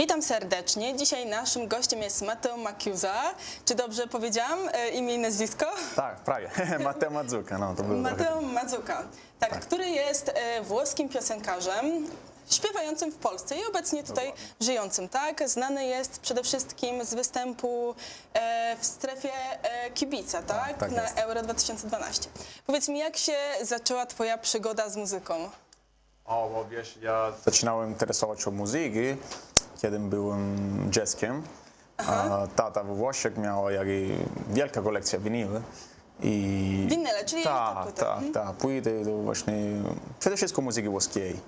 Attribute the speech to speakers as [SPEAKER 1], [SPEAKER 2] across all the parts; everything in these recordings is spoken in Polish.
[SPEAKER 1] Witam serdecznie. Dzisiaj naszym gościem jest Mateo Maciuza. Czy dobrze powiedziałam e, imię i nazwisko?
[SPEAKER 2] Tak, prawie. Mateo Mazzucca, no to było trochę...
[SPEAKER 1] Mateo Mazzucca, tak, który jest e, włoskim piosenkarzem, śpiewającym w Polsce i obecnie tutaj żyjącym, tak? Znany jest przede wszystkim z występu e, w strefie e, kibica, tak?
[SPEAKER 2] tak
[SPEAKER 1] Na
[SPEAKER 2] jest.
[SPEAKER 1] Euro 2012. Powiedz mi, jak się zaczęła twoja przygoda z muzyką?
[SPEAKER 2] O, bo wiesz, ja zaczynałem interesować się muzyki, kiedy byłem dzieckiem. A tata we Włoszech miała jak i wielka kolekcja winyły. I...
[SPEAKER 1] Winyle, czyli
[SPEAKER 2] Tak,
[SPEAKER 1] płyty.
[SPEAKER 2] tak, tak. Płyty to właśnie przede wszystkim muzyki włoskiej.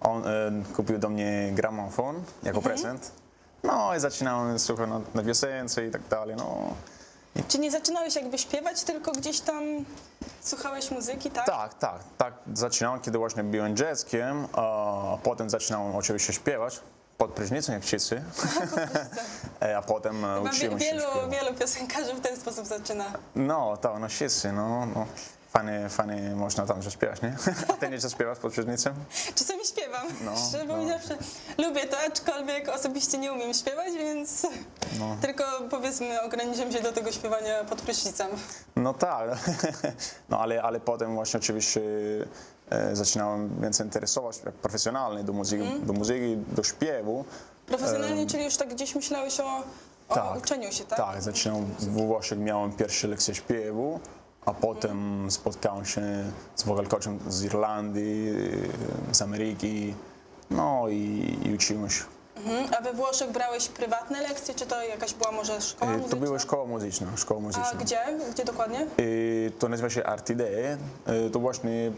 [SPEAKER 2] On e, kupił do mnie gramofon jako prezent. No i zaczynałem słuchać na, na piosence i tak dalej. No.
[SPEAKER 1] Czy nie zaczynałeś jakby śpiewać, tylko gdzieś tam słuchałeś muzyki, tak?
[SPEAKER 2] Tak, tak, tak. Zaczynałem, kiedy właśnie byłem dzieckiem, a potem zaczynałem oczywiście śpiewać pod prysznicem, jak wszyscy, E, a potem e,
[SPEAKER 1] Chyba
[SPEAKER 2] uczyłem się
[SPEAKER 1] wielu, wielu piosenkarzy w ten sposób zaczyna.
[SPEAKER 2] No, tak, no wszyscy, no, no. Fajnie, fajnie można tam zaśpiewać, nie? A ty nie zaśpiewasz pod prysznicem?
[SPEAKER 1] Czasami śpiewam,
[SPEAKER 2] No,
[SPEAKER 1] szczerze
[SPEAKER 2] no.
[SPEAKER 1] Lubię to, aczkolwiek osobiście nie umiem śpiewać, więc
[SPEAKER 2] No.
[SPEAKER 1] tylko powiedzmy ograniczam się do tego śpiewania pod prysznicem.
[SPEAKER 2] No tak, no ale, ale potem właśnie oczywiście zaczynałem więcej interesować profesjonalnie do muzyki,
[SPEAKER 1] Mhm.
[SPEAKER 2] do muzyki, do śpiewu.
[SPEAKER 1] Profesjonalnie, czyli już tak gdzieś myślałeś o, o
[SPEAKER 2] Tak.
[SPEAKER 1] uczeniu się, tak?
[SPEAKER 2] Tak, zaczynałem w Włoszech, miałem pierwsze lekcje śpiewu, a potem spotkałem się z wokalkoczem z Irlandii, z Ameryki, no i, i uczyłem się.
[SPEAKER 1] Mhm. A we Włoszech brałeś prywatne lekcje, czy to jakaś była może szkoła
[SPEAKER 2] E,
[SPEAKER 1] muzyczna?
[SPEAKER 2] To była szkoła muzyczna, szkoła
[SPEAKER 1] A
[SPEAKER 2] muzyczna.
[SPEAKER 1] gdzie? Gdzie dokładnie?
[SPEAKER 2] E, To nazywa się Artidee, E, to właśnie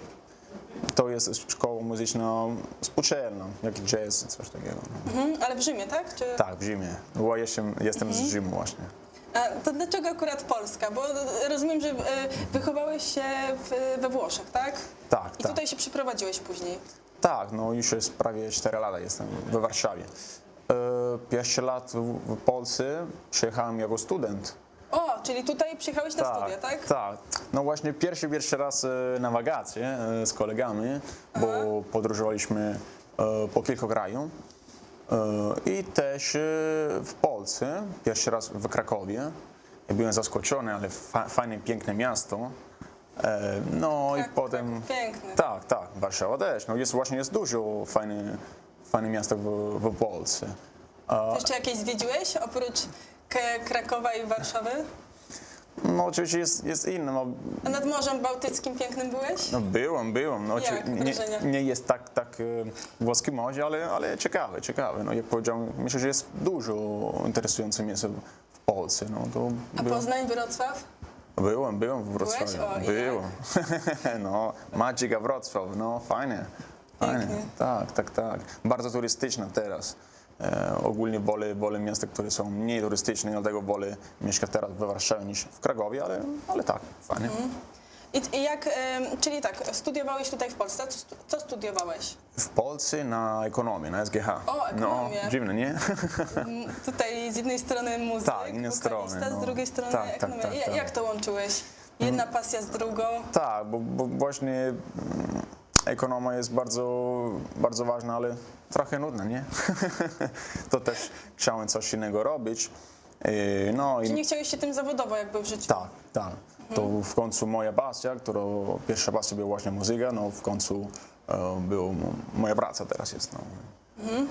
[SPEAKER 2] to jest szkoła muzyczna współczesna, jak jazz, coś takiego.
[SPEAKER 1] Mhm. Ale w Rzymie, tak? Czy...
[SPEAKER 2] Tak, w Rzymie, bo ja jestem, jestem
[SPEAKER 1] Mhm.
[SPEAKER 2] z Rzymu właśnie.
[SPEAKER 1] A to dlaczego akurat Polska? Bo rozumiem, że e, wychowałeś się we Włoszech, tak?
[SPEAKER 2] Tak,
[SPEAKER 1] I
[SPEAKER 2] tak.
[SPEAKER 1] tutaj się przyprowadziłeś później.
[SPEAKER 2] Tak, no już jest prawie 4 lata jestem we Warszawie. E, Pierwsze lat w Polsce przyjechałem jako student.
[SPEAKER 1] Czyli tutaj przyjechałeś na studia, tak?
[SPEAKER 2] Tak. No właśnie pierwszy, pierwszy raz e, na wakacje e, z kolegami, bo podróżowaliśmy e, po kilku krajach. I też w Polsce, pierwszy raz w Krakowie. Ja byłem zaskoczony, ale fa fajne, piękne miasto. No i
[SPEAKER 1] Tak,
[SPEAKER 2] potem...
[SPEAKER 1] tak, piękne.
[SPEAKER 2] Tak, tak, Warszawa też. No jest właśnie jest dużo fajnych fajne miast w, w Polsce.
[SPEAKER 1] Jeszcze jakieś zwiedziłeś oprócz K- Krakowa i Warszawy?
[SPEAKER 2] No oczywiście jest, jest inne. No,
[SPEAKER 1] A nad Morzem Bałtyckim pięknym byłeś?
[SPEAKER 2] no byłem, byłem. No,
[SPEAKER 1] Jak
[SPEAKER 2] oczy-
[SPEAKER 1] wrażenia?
[SPEAKER 2] nie, nie jest tak, tak e, włoskie morze, ale, ale ciekawe, ciekawe. No jak powiedziałem, myślę, że jest dużo interesujących miejsc w Polsce. No, to
[SPEAKER 1] A
[SPEAKER 2] byłem,
[SPEAKER 1] Poznań, Wrocław?
[SPEAKER 2] byłem, byłem w Wrocławiu.
[SPEAKER 1] O, i
[SPEAKER 2] byłem. no, Magica Wrocław, no fajnie. Fajnie.
[SPEAKER 1] Pięknie.
[SPEAKER 2] Tak, tak, tak. Bardzo turystyczna teraz. E, ogólnie wolę, wolę miasta, które są mniej turystyczne, dlatego wolę mieszkać teraz we Warszawie niż w Krakowie, ale, ale tak, fajnie.
[SPEAKER 1] Mhm. I, jak, czyli tak, studiowałeś tutaj w Polsce, co, stu- co studiowałeś?
[SPEAKER 2] W Polsce na ekonomię, na SGH.
[SPEAKER 1] O, ekonomię.
[SPEAKER 2] No, dziwne, nie?
[SPEAKER 1] M, Tutaj z jednej strony muzyk,
[SPEAKER 2] Tak, inne strony, no.
[SPEAKER 1] z drugiej strony
[SPEAKER 2] Tak, tak,
[SPEAKER 1] ekonomia.
[SPEAKER 2] tak,
[SPEAKER 1] Ja-
[SPEAKER 2] tak.
[SPEAKER 1] Jak to łączyłeś? Jedna pasja z drugą?
[SPEAKER 2] tak, bo, bo właśnie mm, ekonomia jest bardzo, bardzo ważna, ale trochę nudna, nie? to też chciałem coś innego robić. E, No
[SPEAKER 1] Czy
[SPEAKER 2] i
[SPEAKER 1] nie chciałeś się tym zawodowo jakby w życiu?
[SPEAKER 2] tak, tak. To w końcu moja pasja, która pierwsza pasja była właśnie muzyka, no w końcu był moja praca teraz jest. No.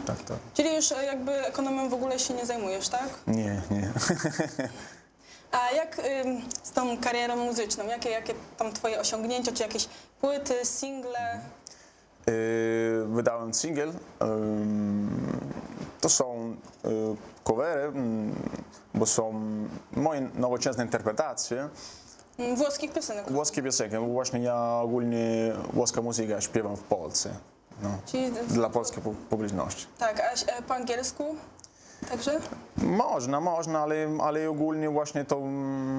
[SPEAKER 2] Tak, tak.
[SPEAKER 1] Czyli już e, jakby ekonomią w ogóle się nie zajmujesz, tak?
[SPEAKER 2] Nie, nie.
[SPEAKER 1] A jak ym, z tą karierą muzyczną? Jakie, jakie tam twoje osiągnięcia, czy jakieś płyty, single?
[SPEAKER 2] Yy, wydałem singiel. To są yy, covery, bo są moje nowoczesne interpretacje
[SPEAKER 1] Mm, Włoskich piosenek.
[SPEAKER 2] włoskie piosenki. bo Właśnie ja ogólnie włoska muzyka śpiewam w Polsce. No,
[SPEAKER 1] Czyli,
[SPEAKER 2] dla polskiej pu- publiczności.
[SPEAKER 1] tak, a e, po angielsku także?
[SPEAKER 2] Można, można, ale, ale ogólnie właśnie to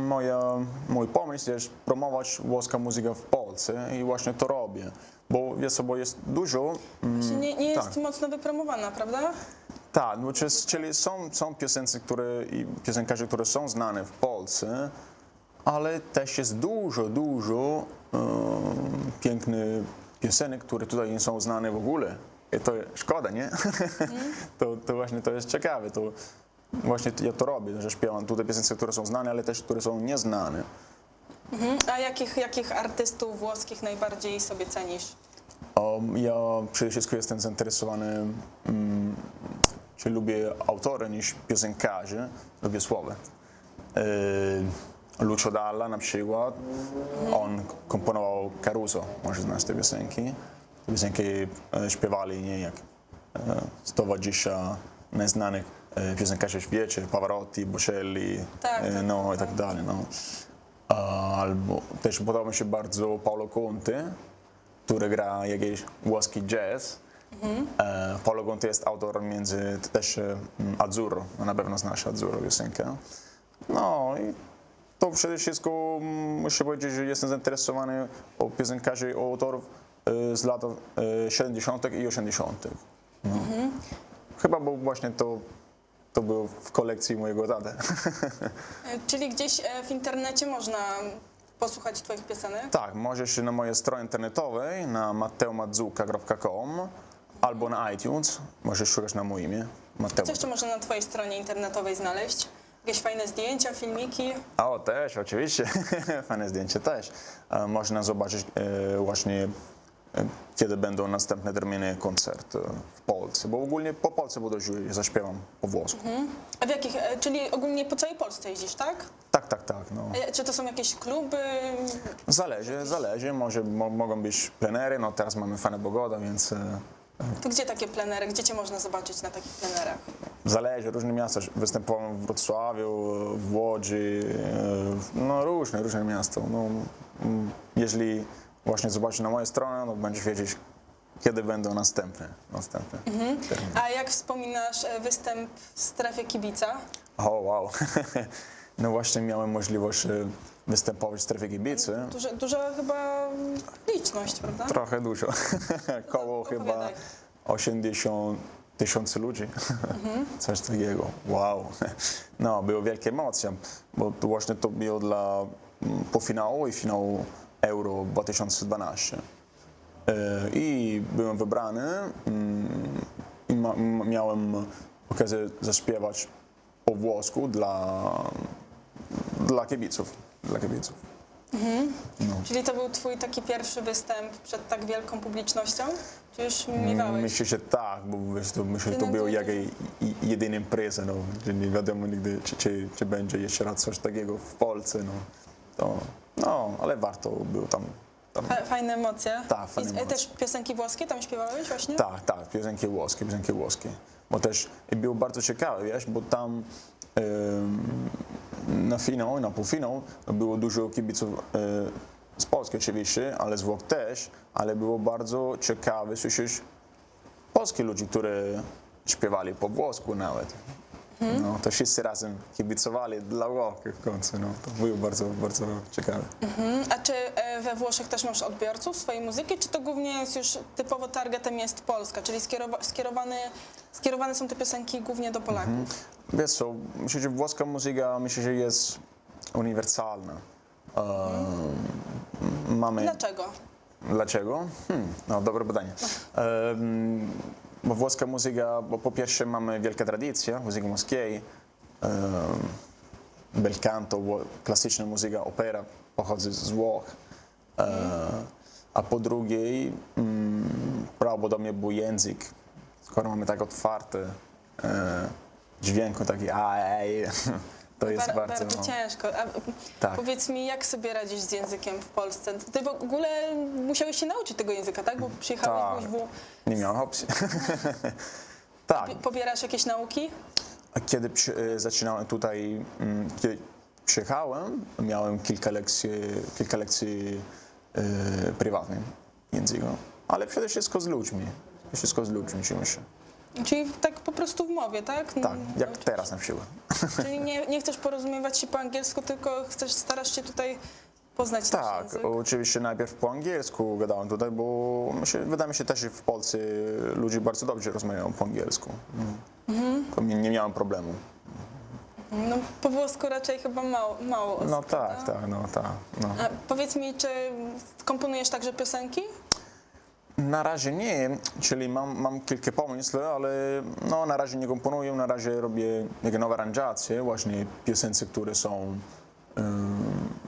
[SPEAKER 2] moja, mój pomysł jest promować włoska muzyka w Polsce i właśnie to robię. Bo bo jest dużo. mm,
[SPEAKER 1] nie, nie jest
[SPEAKER 2] tak.
[SPEAKER 1] mocno wypromowana, prawda?
[SPEAKER 2] Tak, no, czyli, czyli są, są piosence, które, i piosenkarze, które są znane w Polsce, ale też jest dużo, dużo um, pięknych piosenek, które tutaj nie są znane w ogóle. I to szkoda, nie? to, to właśnie to jest ciekawe. To właśnie ja to robię, że śpiewam tutaj piosenki, które są znane, ale też które są nieznane.
[SPEAKER 1] A jakich, jakich artystów włoskich najbardziej sobie cenisz?
[SPEAKER 2] Um, ja przede wszystkim jestem zainteresowany, mm, czy lubię autora niż piosenkarzy, lubię słowa. E, Lucio Dalla na przykład, on komponował Caruso, może znasz te piosenki. Piosenki śpiewali nie jak e, 120 najznanych e, piosenkarzy w świecie, Pavarotti, Bocelli,
[SPEAKER 1] Tak,
[SPEAKER 2] e,
[SPEAKER 1] tak,
[SPEAKER 2] no i tak dalej. No. A, Albo też podoba mi się bardzo Paolo Conte, który gra jakiś włoski jazz. E, Paolo Conte jest autor między też mm, Azzurro, no na pewno znasz Azzurro piosenkę. No i to przede wszystkim muszę powiedzieć, że jestem zainteresowany o piosenkarzy, o autorów z lat e, 70. i 80. No. Chyba bo właśnie to, to było w kolekcji mojego taty.
[SPEAKER 1] E, Czyli gdzieś e, w internecie można posłuchać twoich piosenek?
[SPEAKER 2] Tak, możesz na mojej stronie internetowej na matteomadzuka.com albo na iTunes, możesz szukać na moje imię, Matteo.
[SPEAKER 1] Co jeszcze można na twojej stronie internetowej znaleźć? Jakieś fajne zdjęcia, filmiki?
[SPEAKER 2] O, też, oczywiście, fajne zdjęcie też. E, Można zobaczyć e, właśnie, kiedy będą następne terminy koncertu w Polsce, bo ogólnie po Polsce budę zaśpiewam po włosku.
[SPEAKER 1] A w jakich, e, czyli ogólnie po całej Polsce jeździsz, tak?
[SPEAKER 2] Tak, tak, tak, no.
[SPEAKER 1] E, Czy to są jakieś kluby?
[SPEAKER 2] Zależy, zależy, może mo, mogą być plenery, no teraz mamy fajną pogodę, więc... e,
[SPEAKER 1] To gdzie takie plenery? Gdzie cię można zobaczyć na takich plenerach?
[SPEAKER 2] Zależy, różne miasta. Występowałem w Wrocławiu, w Łodzi, no różne, różne miasta. No, mm, jeżeli właśnie zobaczysz na moją stronę, no będziesz wiedzieć, kiedy będą następne, następne terminy.
[SPEAKER 1] A jak wspominasz e, występ w strefie kibica?
[SPEAKER 2] O, wow. No właśnie miałem możliwość e, występować w strefie kibicy.
[SPEAKER 1] Duża, duża chyba liczność, prawda?
[SPEAKER 2] Trochę dużo. Koło chyba
[SPEAKER 1] opowiadaj.
[SPEAKER 2] 80 tysięcy ludzi. Coś takiego. Wow. No, były wielkie emocje, bo właśnie to było dla mm, półfinału i finału Euro 2012. E, I byłem wybrany mm, i miałem okazję zaśpiewać po włosku dla, dla kibiców. Dla kibiców.
[SPEAKER 1] Czyli to był twój taki pierwszy występ przed tak wielką publicznością? Czy już miewałeś?
[SPEAKER 2] Myślę, że tak, bo wiesz, to, myślę, że to
[SPEAKER 1] Ty
[SPEAKER 2] była
[SPEAKER 1] na-
[SPEAKER 2] jaka jedyna impreza, no, nie wiadomo nigdy, czy, czy, czy będzie jeszcze raz coś takiego w Polsce, no. To, no, ale warto było tam, tam
[SPEAKER 1] Fa- Fajne emocje.
[SPEAKER 2] Tak, fajne
[SPEAKER 1] I, e,
[SPEAKER 2] emocje.
[SPEAKER 1] też piosenki włoskie tam śpiewałeś właśnie?
[SPEAKER 2] Tak, tak, piosenki włoskie, piosenki włoskie. Bo też i było bardzo ciekawe, wiesz, bo tam em, na finał i na półfinał było dużo kibiców e, z Polski oczywiście, ale z Włoch też, ale było bardzo ciekawe słyszeć polskich ludzi, którzy śpiewali po włosku nawet. No, to wszyscy razem kibicowali dla Włoch w końcu, no, to było bardzo, bardzo ciekawe.
[SPEAKER 1] Mhm. A czy e, we Włoszech też masz odbiorców swojej muzyki, czy to głównie jest już typowo targetem jest Polska, czyli skierowa- skierowany, skierowane są te piosenki głównie do Polaków?
[SPEAKER 2] Wiesz co, myślę, że włoska muzyka myślę, że jest uniwersalna. Um, mamy...
[SPEAKER 1] Dlaczego?
[SPEAKER 2] Dlaczego? Hmm, no, dobre pytanie. Um, bo włoska muzyka, bo po pierwsze mamy wielką tradycję muzyki włoskiej, bel canto, klasyczna muzyka, opera pochodzi z Włoch. E, a po drugie, um, prawdopodobnie był język, skoro mamy tak otwarte e, dźwięku, taki a, to jest
[SPEAKER 1] Bar-
[SPEAKER 2] bardzo...
[SPEAKER 1] bardzo
[SPEAKER 2] no,
[SPEAKER 1] ciężko. A,
[SPEAKER 2] Tak.
[SPEAKER 1] Powiedz mi, jak sobie radzisz z językiem w Polsce? Ty w ogóle musiałeś się nauczyć tego języka, tak? Bo przyjechałeś,
[SPEAKER 2] Tak.
[SPEAKER 1] w...
[SPEAKER 2] Nie miałem opcji. tak,
[SPEAKER 1] pobierasz jakieś nauki?
[SPEAKER 2] A Kiedy e, zaczynałem tutaj, mm, kiedy przyjechałem, miałem kilka lekcji, kilka lekcji e, prywatnych języka, ale przede wszystkim z ludźmi. Wszystkim z ludźmi się myślę.
[SPEAKER 1] Czyli tak po prostu w mowie, tak?
[SPEAKER 2] Tak, jak teraz na przykład.
[SPEAKER 1] Czyli nie, nie chcesz porozumiewać się po angielsku, tylko chcesz, starasz się tutaj poznać nasz
[SPEAKER 2] Tak,
[SPEAKER 1] język.
[SPEAKER 2] oczywiście najpierw po angielsku gadałem tutaj, bo myślę, wydaje mi się też, że w Polsce ludzie bardzo dobrze rozmawiają po angielsku.
[SPEAKER 1] Mhm.
[SPEAKER 2] To nie, nie miałem problemu.
[SPEAKER 1] No, po włosku raczej chyba mało, mało osób,
[SPEAKER 2] No tak,
[SPEAKER 1] prawda?
[SPEAKER 2] tak, no tak. No.
[SPEAKER 1] A powiedz mi, czy komponujesz także piosenki?
[SPEAKER 2] Na razie nie, czyli mam, mam kilka pomysłów, ale no, na razie nie komponuję, na razie robię nowe aranżacje, właśnie piosence, które są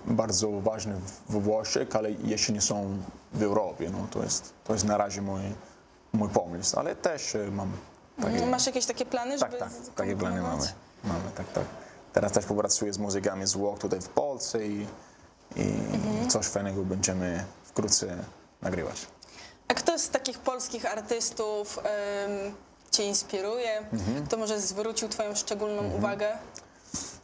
[SPEAKER 2] bardzo ważne we Włoszech, ale jeszcze nie są w Europie. No, to, jest, to jest na razie mój, mój pomysł, ale też e, mam takie,
[SPEAKER 1] Masz jakieś takie plany,
[SPEAKER 2] tak,
[SPEAKER 1] żeby
[SPEAKER 2] tak, takie plany mamy. mamy tak, tak. Teraz też popracuję z muzykami z Włoch tutaj w Polsce i, i coś fajnego będziemy wkrótce nagrywać.
[SPEAKER 1] A kto z takich polskich artystów Cię inspiruje?
[SPEAKER 2] Mhm.
[SPEAKER 1] Kto może zwrócił Twoją szczególną uwagę?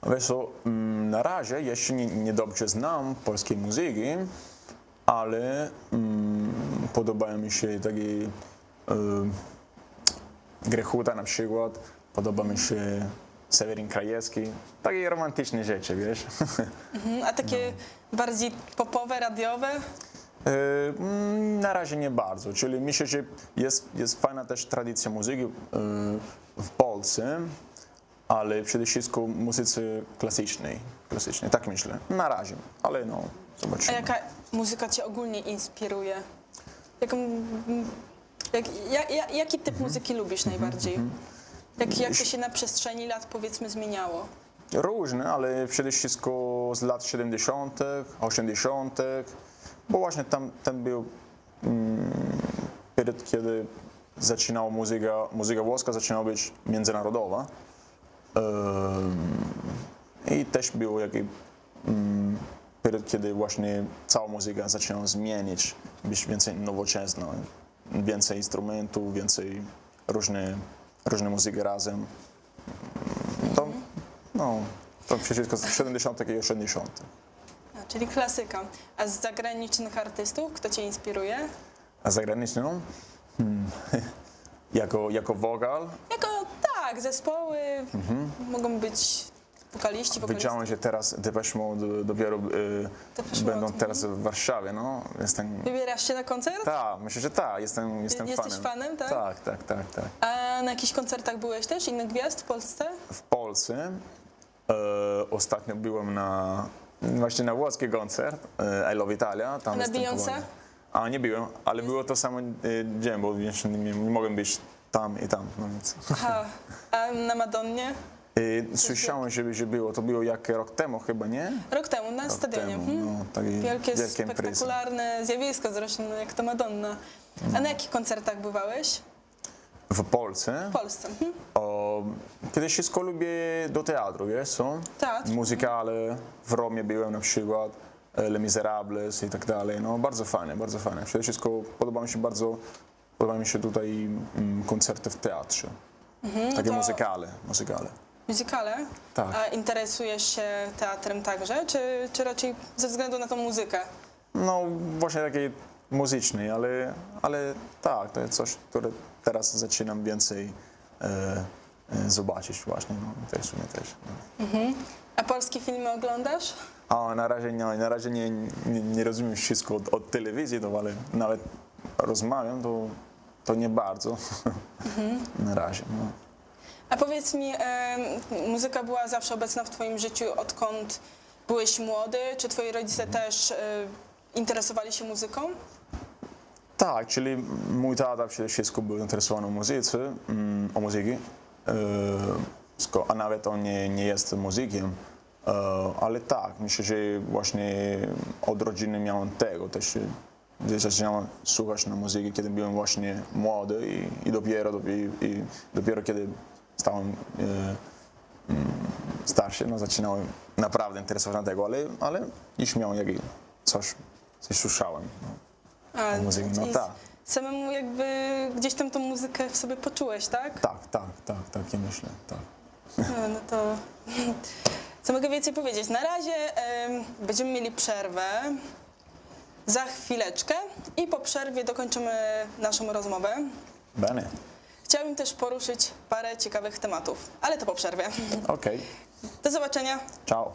[SPEAKER 2] Wiesz co, mm, na razie jeszcze nie, nie dobrze znam polskiej muzyki, ale mm, podobają mi się takie y, Grechuta na przykład, podoba mi się Seweryn Krajewski, takie romantyczne rzeczy, wiesz.
[SPEAKER 1] Mhm. A takie
[SPEAKER 2] No.
[SPEAKER 1] bardziej popowe, radiowe?
[SPEAKER 2] E, mm, Na razie nie bardzo, czyli myślę, że jest, jest fajna też tradycja muzyki e, w Polsce, ale przede wszystkim muzycy klasycznej, klasycznej, tak myślę, na razie, ale no,
[SPEAKER 1] A
[SPEAKER 2] zobaczymy.
[SPEAKER 1] jaka muzyka Cię ogólnie inspiruje? Jaką, jak, ja, ja, jaki typ
[SPEAKER 2] Mhm.
[SPEAKER 1] muzyki lubisz najbardziej? Jak, jak to się na przestrzeni lat powiedzmy zmieniało?
[SPEAKER 2] Różne, ale przede wszystkim z lat 70., 80., bo właśnie tam, tam był mm, period, kiedy zaczynała muzyka, muzyka włoska zaczynała być międzynarodowa. Em, I też był jakiś mm, period, kiedy właśnie cała muzyka zaczynała zmieniać, być więcej nowoczesna, więcej instrumentów, więcej różne, różne muzyki razem. To, no, to wszystko z 70. i 80.
[SPEAKER 1] Czyli klasyka. A z zagranicznych artystów kto Cię inspiruje?
[SPEAKER 2] A zagraniczną? Hmm. jako, jako wokal
[SPEAKER 1] Jako tak, zespoły mogą być wokaliści, wokaliści.
[SPEAKER 2] Wiedziałem, że teraz Depeche Mode dopiero y,
[SPEAKER 1] Depeche
[SPEAKER 2] będą
[SPEAKER 1] Mode,
[SPEAKER 2] teraz w Warszawie, no. Jestem...
[SPEAKER 1] Wybierasz się na koncert?
[SPEAKER 2] Tak, myślę, że tak, jestem, jestem
[SPEAKER 1] Jesteś
[SPEAKER 2] fanem.
[SPEAKER 1] fanem, tak?
[SPEAKER 2] Tak, tak, tak, tak.
[SPEAKER 1] A na jakichś koncertach byłeś też? Innych gwiazd w Polsce?
[SPEAKER 2] W Polsce e, ostatnio byłem na, właśnie na włoski koncert e, I Love Italia. Tam
[SPEAKER 1] A na. Beyoncé?
[SPEAKER 2] A, nie byłem, ale było to samo e, dzień, bo jeszcze nie, nie mogłem być tam i tam. No więc.
[SPEAKER 1] Aha. A na Madonnie?
[SPEAKER 2] E, słyszałem, że, że było, to było jak rok temu chyba, nie?
[SPEAKER 1] Rok temu na
[SPEAKER 2] Rok
[SPEAKER 1] stadionie.
[SPEAKER 2] temu,
[SPEAKER 1] Mhm.
[SPEAKER 2] no,
[SPEAKER 1] Wielkie,
[SPEAKER 2] wielkie imprezy.
[SPEAKER 1] spektakularne zjawisko zresztą, jak to Madonna. A na jakich koncertach bywałeś?
[SPEAKER 2] W Polsce.
[SPEAKER 1] W Polsce. Mhm.
[SPEAKER 2] O, przede wszystkim lubię do teatru, wiesz co?
[SPEAKER 1] Teatr.
[SPEAKER 2] Muzykale, w Romie byłem na przykład, e, Les Miserables i tak dalej, no bardzo fajne, bardzo fajne. Przede wszystkim podoba mi się bardzo, podoba mi się tutaj mm, koncerty w teatrze. Takie
[SPEAKER 1] Mhm, to-
[SPEAKER 2] muzykale, muzykale.
[SPEAKER 1] Muzykale?
[SPEAKER 2] Tak.
[SPEAKER 1] A interesujesz się teatrem także, czy, czy raczej ze względu na tą muzykę?
[SPEAKER 2] No właśnie takie muzyczne, ale, ale tak, to jest coś, które teraz zaczynam więcej e, e, zobaczyć właśnie, no interesuje mnie też. No.
[SPEAKER 1] A polskie filmy oglądasz?
[SPEAKER 2] A na razie nie, na razie nie, nie, nie rozumiem wszystko od, od telewizji, to, ale nawet rozmawiam, to, to nie bardzo. na razie. No.
[SPEAKER 1] A powiedz mi, em, muzyka była zawsze obecna w Twoim życiu, odkąd byłeś młody? Czy Twoi rodzice też e, interesowali się muzyką?
[SPEAKER 2] Tak, czyli mój tata przede wszystkim był zainteresowany muzyce, mm, o muzyki, e, a nawet on nie, nie jest muzykiem, e, ale tak, myślę, że właśnie od rodziny miałem tego też. zaczynałem słuchać na muzyki, kiedy byłem właśnie młody i, i, dopiero, i, i dopiero kiedy stałem e, mm, starszy, no zaczynałem naprawdę interesować na tego, ale, ale już miałem jakieś coś, coś słyszałem. No.
[SPEAKER 1] A,
[SPEAKER 2] no tak.
[SPEAKER 1] Samemu jakby gdzieś tam tą muzykę w sobie poczułeś, tak?
[SPEAKER 2] Tak, tak, tak, tak, ja myślę, tak.
[SPEAKER 1] No, no to co mogę więcej powiedzieć? Na razie em, będziemy mieli przerwę za chwileczkę i po przerwie dokończymy naszą rozmowę.
[SPEAKER 2] Bene,
[SPEAKER 1] Chciałabym też poruszyć parę ciekawych tematów, ale to po przerwie.
[SPEAKER 2] okej,
[SPEAKER 1] Do zobaczenia.
[SPEAKER 2] ciao.